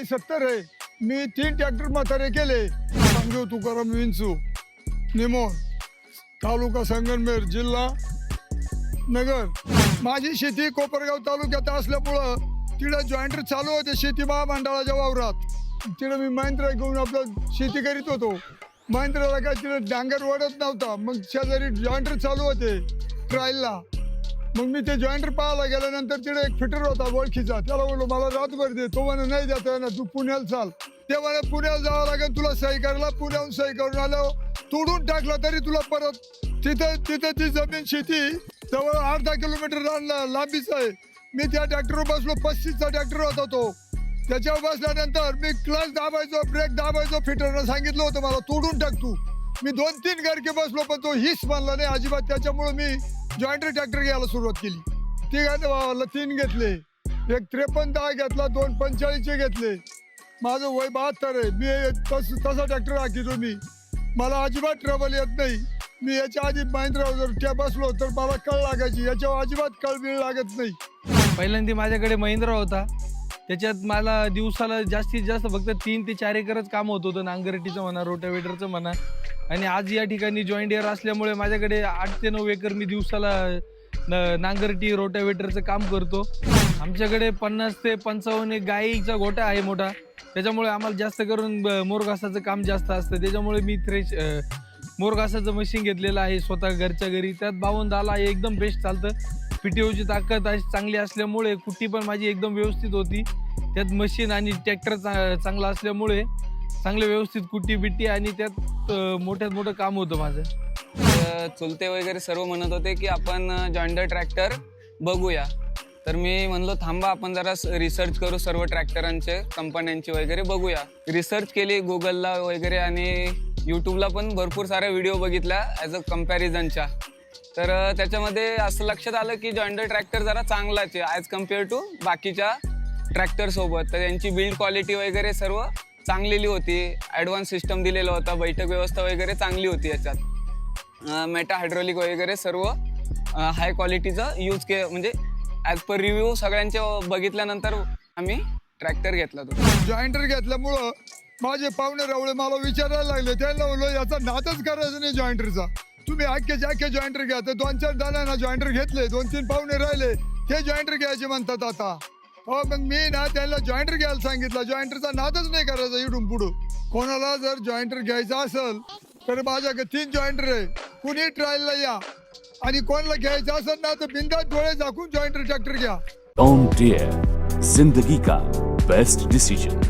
सत्तर आहे? मी तीन ट्रॅक्टर म्हातारे केले. सांगेव तुकाराम विंचू. निमोन तालुका संगनमेर जिल्हा नगर. माझी शेती कोपरगाव तालुक्यात असल्यामुळं तिकडं जॉईंटर चालू होते शेती महामंडळाच्या वावरात. तिकडं मी महिंद्रा घेऊन आपलं शेती करीत होतो. महिंद्राला काय तिकडं डांगर ओढत नव्हता. मग शेजारी जॉईंटर चालू होते. ट्रायलला. मग मी ते जॉईंटर पाहायला गेल्यानंतर तिकडे एक फिटर होता ओळखीचा. त्याला बोललो मला रातभर दे. तो म्हणे नाही देता ना तू पुण्याला चाल. ते म्हणे पुण्याला जावं लागेल तुला सही करायला. पुण्याहून सही करून आलो. तोडून टाकला तरी तुला परत तिथे तिथे ती जमीन शेती जवळ अर्धा किलोमीटर ला- लांबीच आहे. मी त्या ट्रॅक्टरवर बसलो पस्तीसचा ट्रॅक्टर होता तो. त्याच्यावर बसल्यानंतर मी क्लच दाबायचो ब्रेक दाबायचो फिटरनं सांगितलं होतं मला तोडून टाक तू. मी दोन तीन गरके बसलो पण तो हिस मानला नाही. अजिबात त्याच्यामुळे मी जॉईंटर ट्रॅक्टर घ्यायला सुरुवात केली. तिघांनी भावाला तीन घेतले. एक त्रेपन्न दहा घेतला दोन पंचेचाळीसचे घेतले. माझं वय बहात्तर आहे. मी तस तसा ट्रॅक्टर हाकितो मी. मला अजिबात ट्रबल येत नाही. मी याच्या आधी महिंद्रा जर त्या बसलो तर मला कळ लागायची. याच्यावर अजिबात कळ बिळ लागत नाही. पहिल्यांदा माझ्याकडे महिंद्रा होता. त्याच्यात मला दिवसाला जास्तीत जास्त फक्त तीन ते चार एकरच काम होत होतं. नांगरटीचं म्हणा रोटावेटरचं म्हणा. आणि आज या ठिकाणी जॉईंट एअर असल्यामुळे माझ्याकडे आठ ते नऊ एकर मी दिवसाला न- नांगरटी रोटावेटरचं काम करतो. आमच्याकडे पन्नास ते पंचावन्न एक गाईचा गोटा आहे मोठा. त्याच्यामुळे आम्हाला जास्त करून मोरघासाचं काम जास्त असतं. त्याच्यामुळे मी थ्रेश मोरघासाचं मशीन घेतलेलं आहे स्वतः घरच्या घरी. त्यात बावन्न दाला एकदम बेस्ट चालतं. पीटीओची ताकद अशी चांगली असल्यामुळे कुट्टी पण माझी एकदम व्यवस्थित होती. त्यात मशीन आणि ट्रॅक्टर चांगला असल्यामुळे चांगले व्यवस्थित कुट्टी बिट्टी आणि त्यात मोठ्यात मोठं काम होतं माझं. चुलते वगैरे सर्व म्हणत होते की आपण जॉन्डर ट्रॅक्टर बघूया. तर मी म्हणलो थांबा आपण जरा रिसर्च करू सर्व ट्रॅक्टरांचे कंपन्यांचे वगैरे बघूया. रिसर्च केली गुगलला वगैरे आणि यूट्यूबला पण भरपूर साऱ्या व्हिडिओ बघितल्या ॲज अ कम्पॅरिझनच्या तर त्याच्यामध्ये असं लक्षात आलं की जॉइंडर ट्रॅक्टर जरा चांगलाच आहे ॲज कंपेअर टू बाकीच्या ट्रॅक्टरसोबत तर त्यांची बिल्ड क्वालिटी वगैरे सर्व चांगलेली होती. ॲडव्हान्स सिस्टम दिलेला होता. बैठक व्यवस्था वगैरे चांगली होती याच्यात. मेटा हायड्रोलिक वगैरे सर्व हाय क्वालिटीचं यूज के म्हणजे ॲज पर रिव्ह्यू सगळ्यांचे बघितल्यानंतर आम्ही ट्रॅक्टर घेतला तो. जॉइंटर घेतल्यामुळं माझे पाहुणे रावळे मला विचारायला लागले. त्यांना याचा नातच करायचं नाही जॉइंटरचा तुम्ही अख्खेचे अख्खे जॉईंटर घ्या. तर दोन चार जणांना जॉईंटर घेतले. दोन तीन पाहुणे राहिले. ते जॉईंटर घ्यायचे म्हणतात आता. हो मग मी ना त्यांना जॉईंटर घ्यायला सांगितलं. जॉईंटरचा नादच नाही करायचा इडून पुढं. कोणाला जर जॉईंटर घ्यायचा असेल तर माझ्याकडे तीन जॉईंटर आहे. कुणी ट्रायलला या. आणि कोणाला घ्यायचं असेल ना तर बिंदात डोळे झाकून जॉईंटर ट्रॅक्टर घ्या. जिंदगी का बेस्ट डिसिजन